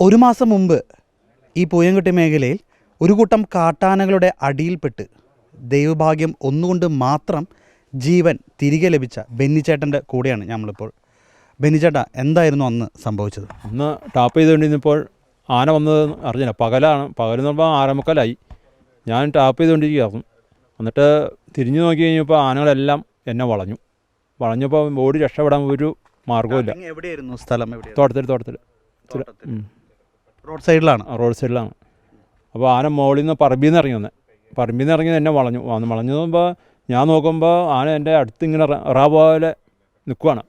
ഒരു മാസം മുമ്പ് ഈ പൂയംകുട്ടി മേഖലയിൽ ഒരു കൂട്ടം കാട്ടാനകളുടെ അടിയിൽപ്പെട്ട് ദൈവഭാഗ്യം ഒന്നുകൊണ്ട് മാത്രം ജീവൻ തിരികെ ലഭിച്ച ബെന്നിച്ചേട്ടന്റെ കൂടെയാണ് നമ്മളിപ്പോൾ ബെന്നിച്ചേട്ട എന്തായിരുന്നു അന്ന് സംഭവിച്ചത്? അന്ന് ടാപ്പ് ചെയ്തുകൊണ്ടിരുന്നപ്പോൾ ആന വന്നത് അറിഞ്ഞില്ല. പകലാണ്. പകലെന്ന് പറയുമ്പോൾ ആറമുക്കലായി. ഞാൻ ടാപ്പ് ചെയ്തുകൊണ്ടിരിക്കുകയായിരുന്നു. എന്നിട്ട് തിരിഞ്ഞു നോക്കി കഴിഞ്ഞപ്പോൾ ആനകളെല്ലാം എന്നെ വളഞ്ഞു. വളഞ്ഞപ്പോൾ ഓടി രക്ഷപ്പെടാൻ ഒരു മാർഗവുമില്ല. അങ്ങ് എവിടെയായിരുന്നു? സ്ഥലം തോട്ടത്തിൽ തോട്ടത്തിൽ. റോഡ് സൈഡിലാണ്. റോഡ് സൈഡിലാണ്. അപ്പോൾ ആന മുകളിൽ നിന്ന് പറമ്പിൽ നിന്ന് ഇറങ്ങി വന്നത് പറമ്പിൽ നിന്ന് ഇറങ്ങി എന്നെ വളഞ്ഞു വന്ന് വളഞ്ഞു നോക്കുമ്പോൾ ഞാൻ നോക്കുമ്പോൾ ആന എന്റെ അടുത്ത് ഇങ്ങനെ റ- പോലെ നിൽക്കുവാണ്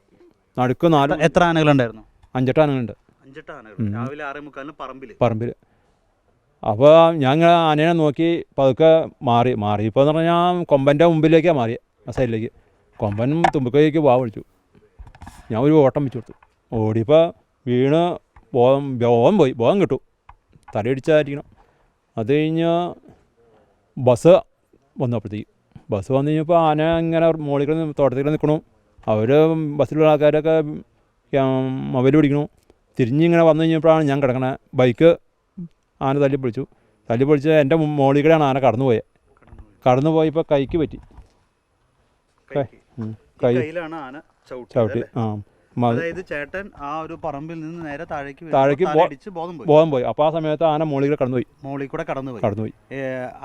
നടുക്ക് നാല് എത്ര ആനകളുണ്ടായിരുന്നു? അഞ്ചെട്ട് ആനകളുണ്ട്. അഞ്ചെട്ട് ആനകൾ രാവിലെ ആറേ മുക്കാലിന് പറമ്പിൽ പറമ്പിൽ അപ്പോൾ ഞാൻ ഇങ്ങനെ ആനേനെ നോക്കി പതുക്കെ മാറി മാറി ഇപ്പോൾ എന്ന് പറഞ്ഞാൽ കൊമ്പന്റെ മുമ്പിലേക്കാണ് മാറി ആ സൈഡിലേക്ക്. കൊമ്പൻ തുമ്പിക്കൈക്ക് വാ വിളിച്ചു. ഞാൻ ഒരു ഓട്ടം വെച്ചു കൊടുത്തു. ഓടിയപ്പോൾ വീണ് ബോധം ബോധം പോയി ബോധം കിട്ടും. തലയിടിച്ചായിരിക്കണം. അത് കഴിഞ്ഞ് ബസ് വന്നപ്പോഴത്തേക്ക്. ബസ് വന്നു കഴിഞ്ഞപ്പോൾ ആന ഇങ്ങനെ മുകളിൽ കിടന്ന് തോട്ടത്തിൽ നിൽക്കണു അവർ ബസ്സിലുള്ള ആൾക്കാരൊക്കെ മൊബൈൽ പിടിക്കണു. തിരിഞ്ഞിങ്ങനെ വന്നു കഴിഞ്ഞപ്പോഴാണ് ഞാൻ കിടക്കണത് ബൈക്ക് ആന തല്ലി പിടിച്ചു തല്ലി പിടിച്ച് എന്റെ കൂടെയാണ് ആന കടന്നു പോയത് കടന്നു പോയപ്പോൾ കൈക്ക് പറ്റി. കൈ ചവിട്ടി ആ. അതായത് ചേട്ടൻ ആ ഒരു പറമ്പിൽ നിന്ന് നേരെ താഴേക്ക് താഴേക്ക് ബോധം പോയി. അപ്പോൾ ആ സമയത്ത് ആന മോളിൽ കടന്നുപോയി. മോളിൽ കൂടെ കടന്നുപോയി. കടന്നുപോയി.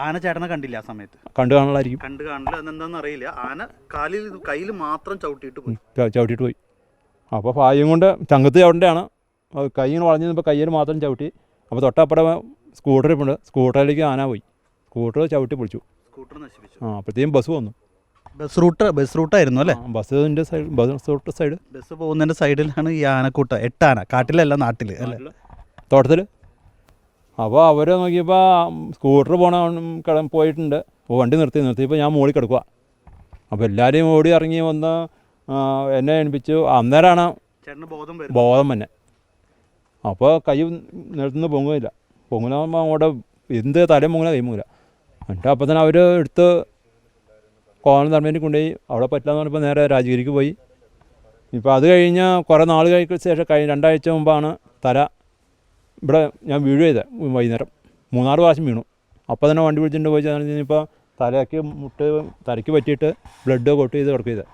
ആന ചേട്ടനെ കണ്ടില്ല ആ സമയത്ത്? കണ്ടു കാണലായിരിക്കും കണ്ടു കാണില്ല അതെന്താണെന്ന് അറിയില്ല. ആന കാലിൽ കയ്യിൽ മാത്രം ചവിട്ടിയിട്ട് പോയി. ചവിട്ടിയിട്ട് പോയി. അപ്പോൾ ഭാഗ്യം കൊണ്ട് ചങ്കത്ത് ചവിട്ടേയാണ് കൈ ഇങ്ങനെ വളഞ്ഞു നിന്നപ്പോൾ കയ്യിൽ മാത്രം ചവിട്ടി. അപ്പോൾ തൊട്ടപ്പുറം സ്കൂട്ടർ ഇപ്പുണ്ട് സ്കൂട്ടറിലേക്ക് ആന പോയി. സ്കൂട്ടർ ചവിട്ടി പൊളിച്ചു. സ്കൂട്ടർ നശിപ്പിച്ചു. ആ അപ്പോഴത്തേക്കും ബസ് വന്നു. ബസ് റൂട്ട് ബസ് റൂട്ടായിരുന്നു അല്ലേ? ബസ്സിന്റെ side bus route side. Bus പോകുന്നതിന്റെ സൈഡിലാണ് ഈ ആനക്കൂട്ട. എട്ടാന കാട്ടിലല്ല നാട്ടിൽ അല്ലേ? തോട്ടത്തിൽ അപ്പോൾ അവർ നോക്കിയപ്പോൾ സ്കൂട്ടർ പോണ കട പോയിട്ടുണ്ട്. അപ്പോൾ വണ്ടി നിർത്തി നിർത്തിയപ്പോൾ ഞാൻ മുകളിൽ കിടക്കുക അപ്പോൾ എല്ലാവരെയും ഓടി ഇറങ്ങി വന്ന് എന്നെ എണിപ്പിച്ചു അന്നേരമാണ് ബോധം തന്നെ അപ്പോൾ കൈ നിലത്തുനിന്ന് പൊങ്ങുകയില്ല. പൊങ്ങുന്നാകുമ്പോൾ അങ്ങോട്ട് എന്ത് തലയും പൊങ്ങുന്ന കൈ പൊങ്ങില്ല എന്നിട്ട് അപ്പം തന്നെ അവർ എടുത്ത് കോളം തറമേണ്ടി കൊണ്ടുപോയി. അവിടെ പറ്റില്ലെന്ന് പറഞ്ഞപ്പോൾ നേരെ രാജഗിരിക്ക് പോയി. ഇപ്പോൾ അത് കഴിഞ്ഞ് കുറേ നാൾ കഴിഞ്ഞ ശേഷം കഴിഞ്ഞ രണ്ടാഴ്ച മുമ്പാണ് തല ഇവിടെ ഞാൻ വീഴുക ചെയ്തത് വൈകുന്നേരം. മൂന്നാറ് പ്രാവശ്യം വീണു. അപ്പോൾ തന്നെ വണ്ടി പിടിച്ചിട്ട് പോയി ചെന്ന് കഴിഞ്ഞപ്പോൾ തലയ്ക്ക് മുട്ട് തലയ്ക്ക് പറ്റിയിട്ട് ബ്ലഡ് കൊട്ട് ചെയ്ത് കിടക്കുക ചെയ്തത്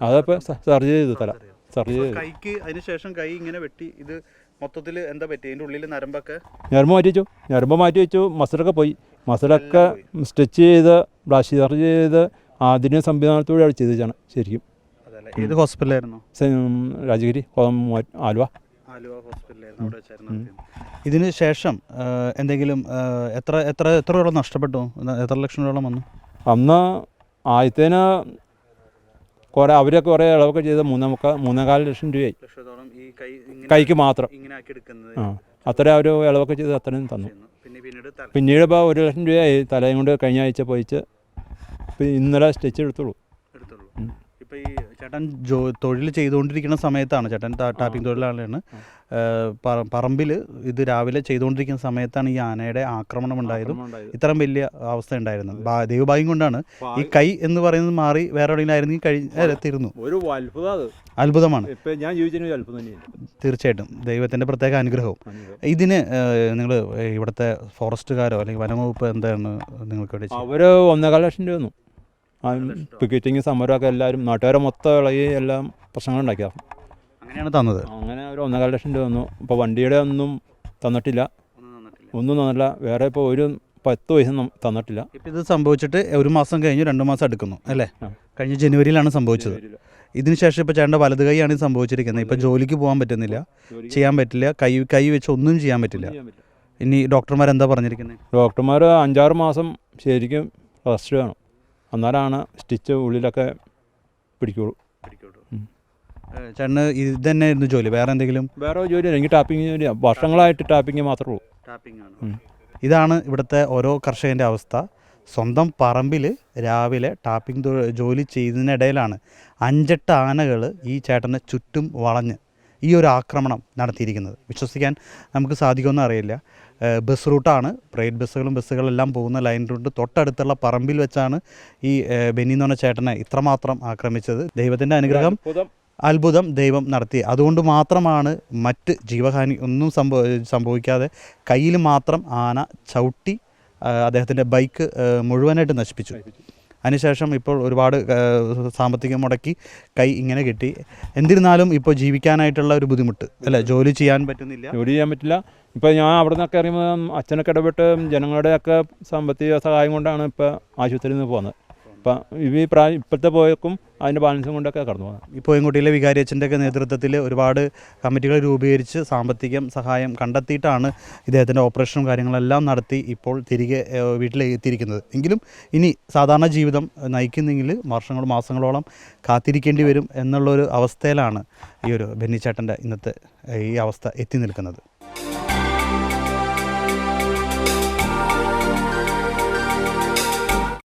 അതപ്പോൾ സർജറി ചെയ്തു തല. സർജറി ചെയ്തു. കൈക്ക് അതിന് ശേഷം കൈ ഇങ്ങനെ വെട്ടി ഇത് മൊത്തത്തിൽ എന്താ പറ്റി അതിന്റെ ഉള്ളിൽ നരമ്പൊക്കെ? ഞരമ്പ് മാറ്റി വെച്ചു. ഞരമ്പ് മാറ്റി വെച്ചു. മസിലൊക്കെ പോയി. മസിലൊക്കെ സ്റ്റിച്ച് ചെയ്ത് ബ്ലാഷ് സർജറി ചെയ്ത് ആധുനിക സംവിധാനത്തോടെ അവിടെ ചെയ്തതാണ് ശരിക്കും. ഏത് ഹോസ്പിറ്റലായിരുന്നു രാജഗിരി ആലുവ. ഇതിന് ശേഷം എന്തെങ്കിലും എത്ര എത്ര എത്ര രൂപ നഷ്ടപ്പെട്ടു? എത്ര ലക്ഷം രൂപ വന്നു? അന്ന് ആദ്യത്തേന് കുറേ അവരൊക്കെ കുറേ ഇളവൊക്കെ ചെയ്ത് മൂന്നേ മുക്കാൽ മൂന്നേകാൽ ലക്ഷം രൂപയായി. കൈക്ക് മാത്രം. ഇങ്ങനെ ആക്കി എടുക്കുന്നത്. ആ. അത്ര അവർ ഇളവൊക്കെ ചെയ്ത് അത്രയും തന്നു. പിന്നീട് ഇപ്പോൾ ഒരു ലക്ഷം രൂപയായി തലയും കൊണ്ട് കഴിഞ്ഞ ആഴ്ച പോയിച്ച് ഇന്നലെ സ്റ്റിച്ച് എടുത്തുള്ളൂ. ഉം. ഇപ്പൊ ഈ ചേട്ടൻ ജോ തൊഴിൽ ചെയ്തുകൊണ്ടിരിക്കുന്ന സമയത്താണ്. ചേട്ടൻ ടാപ്പിംഗ് തൊഴിലാളിയാണ്. പറമ്പിൽ ഇത് രാവിലെ ചെയ്തുകൊണ്ടിരിക്കുന്ന സമയത്താണ് ഈ ആനയുടെ ആക്രമണം ഉണ്ടായതും ഇത്രയും വലിയ അവസ്ഥ ഉണ്ടായിരുന്നത്. ദൈവഭാഗ്യം കൊണ്ടാണ്. ഈ കൈ എന്ന് പറയുന്നത് മാറി വേറെ എവിടെയെങ്കിലും കഴിഞ്ഞ തീർന്നു ഒരു അത്ഭുതം അത്ഭുതമാണ്. ഞാൻ തീർച്ചയായിട്ടും. ദൈവത്തിന്റെ പ്രത്യേക അനുഗ്രഹവും. ഇതിന് നിങ്ങൾ ഇവിടുത്തെ ഫോറസ്റ്റുകാരോ അല്ലെങ്കിൽ വനംവകുപ്പ് എന്താണ് നിങ്ങൾക്ക്? അവർ ഒന്നേകാൽ ലക്ഷം രൂപ പിക്കറ്റിങ് സമരമൊക്കെ എല്ലാവരും നാട്ടുകാരെ മൊത്തം ഇളകി എല്ലാം പ്രശ്നങ്ങളുണ്ടാക്കിയതാണ് അങ്ങനെയാണ് തന്നത്. അങ്ങനെ ഒരു ഒന്നേകാൽ ലക്ഷം രൂപ തന്നു. ഇപ്പോൾ വണ്ടിയുടെ ഒന്നും തന്നിട്ടില്ല. ഒന്നും തന്നില്ല വേറെ ഇപ്പോൾ ഒരു പത്ത് പൈസ തന്നിട്ടില്ല. ഇപ്പം ഇത് സംഭവിച്ചിട്ട് ഒരു മാസം കഴിഞ്ഞ് രണ്ട് മാസം എടുക്കുന്നു അല്ലേ? കഴിഞ്ഞ ജനുവരിയിലാണ് സംഭവിച്ചത്. ഇതിനുശേഷം ഇപ്പോൾ ചേട്ടന്റെ വലത് കൈയാണ് ഇത് സംഭവിച്ചിരിക്കുന്നത്. ഇപ്പം ജോലിക്ക് പോകാൻ പറ്റുന്നില്ല. ചെയ്യാൻ പറ്റില്ല. കൈ കൈ വെച്ച് ഒന്നും ചെയ്യാൻ പറ്റില്ല. ഇനി ഡോക്ടർമാർ എന്താ പറഞ്ഞിരിക്കുന്നത് ഡോക്ടർമാർ അഞ്ചാറ് മാസം ശരിക്കും റെസ്റ്റ് വേണം. എന്നാലാണ് സ്റ്റിച്ച് ഉള്ളിലൊക്കെ പിടിക്കുള്ളൂ. പിടിക്കോളൂ ചേട്ടന് ഇത് തന്നെയായിരുന്നു ജോലി വേറെ എന്തെങ്കിലും? വേറെ ജോലി എനിക്ക് ടാപ്പിംഗ് ജോലിയാണ് വർഷങ്ങളായിട്ട് ടാപ്പിംഗ് മാത്രമേ ഉള്ളൂ. ടാപ്പിംഗ് ഇതാണ് ഇവിടുത്തെ ഓരോ കർഷകന്റെ അവസ്ഥ. സ്വന്തം പറമ്പിൽ രാവിലെ ടാപ്പിംഗ് ജോലി ചെയ്യുന്നതിനിടയിലാണ് അഞ്ചെട്ട് ആനകൾ ഈ ചേട്ടനെ ചുറ്റും വളഞ്ഞ്. ഈ ഒരു ആക്രമണം നടത്തിയിരിക്കുന്നത്. വിശ്വസിക്കാൻ നമുക്ക് സാധിക്കുമെന്ന് അറിയില്ല. ബസ് റൂട്ടാണ് പ്രൈവറ്റ് ബസ്സുകളും ബസ്സുകളെല്ലാം പോകുന്ന ലൈൻ റൂട്ട് തൊട്ടടുത്തുള്ള പറമ്പിൽ വെച്ചാണ് ഈ ബെന്നി എന്ന് പറഞ്ഞ ചേട്ടനെ ഇത്രമാത്രം ആക്രമിച്ചത്. ദൈവത്തിന്റെ അനുഗ്രഹം അത്ഭുതം. ദൈവം നടത്തി. അതുകൊണ്ട് മാത്രമാണ് മറ്റ് ജീവഹാനി ഒന്നും സംഭവ സംഭവിക്കാതെ കയ്യിൽ മാത്രം ആന ചവിട്ടി അദ്ദേഹത്തിന്റെ ബൈക്ക് മുഴുവനായിട്ട് നശിപ്പിച്ചു. അതിനുശേഷം ഇപ്പോൾ ഒരുപാട് സാമ്പത്തികം മുടക്കി കൈ ഇങ്ങനെ കിട്ടി. എന്നിരുന്നാലും ഇപ്പോൾ ജീവിക്കാനായിട്ടുള്ള ഒരു ബുദ്ധിമുട്ട് അല്ലേ? ജോലി ചെയ്യാൻ പറ്റുന്നില്ല. ജോലി ചെയ്യാൻ പറ്റില്ല. ഇപ്പോൾ ഞാൻ അവിടെ നിന്നൊക്കെ അറിയുമ്പോൾ അച്ഛനൊക്കെ ഇടപെട്ട് ജനങ്ങളുടെയൊക്കെ സാമ്പത്തിക സഹായം കൊണ്ടാണ് ഇപ്പോൾ ആശുപത്രിയിൽ നിന്ന് പോകുന്നത് ഇപ്പം ഈ പ്രാ ഇപ്പോഴത്തെ പോയക്കും അതിന്റെ ബാലൻസും കൊണ്ടൊക്കെ കടന്നു പോകുന്നത് ഈ പോയൻകുട്ടിയിലെ വികാരി അച്ഛന്റെ ഒക്കെ നേതൃത്വത്തിൽ ഒരുപാട് കമ്മിറ്റികൾ രൂപീകരിച്ച് സാമ്പത്തികം സഹായം കണ്ടെത്തിയിട്ടാണ് ഇദ്ദേഹത്തിന്റെ ഓപ്പറേഷനും കാര്യങ്ങളെല്ലാം നടത്തി ഇപ്പോൾ തിരികെ വീട്ടിൽ എത്തിയിരിക്കുന്നത് എങ്കിലും ഇനി സാധാരണ ജീവിതം നയിക്കുന്നെങ്കിൽ വർഷങ്ങൾ മാസങ്ങളോളം കാത്തിരിക്കേണ്ടി വരും എന്നുള്ളൊരു അവസ്ഥയിലാണ് ഈ ഒരു ബെന്നിച്ചേട്ടന്റെ ഇന്നത്തെ ഈ അവസ്ഥ എത്തി നിൽക്കുന്നത്.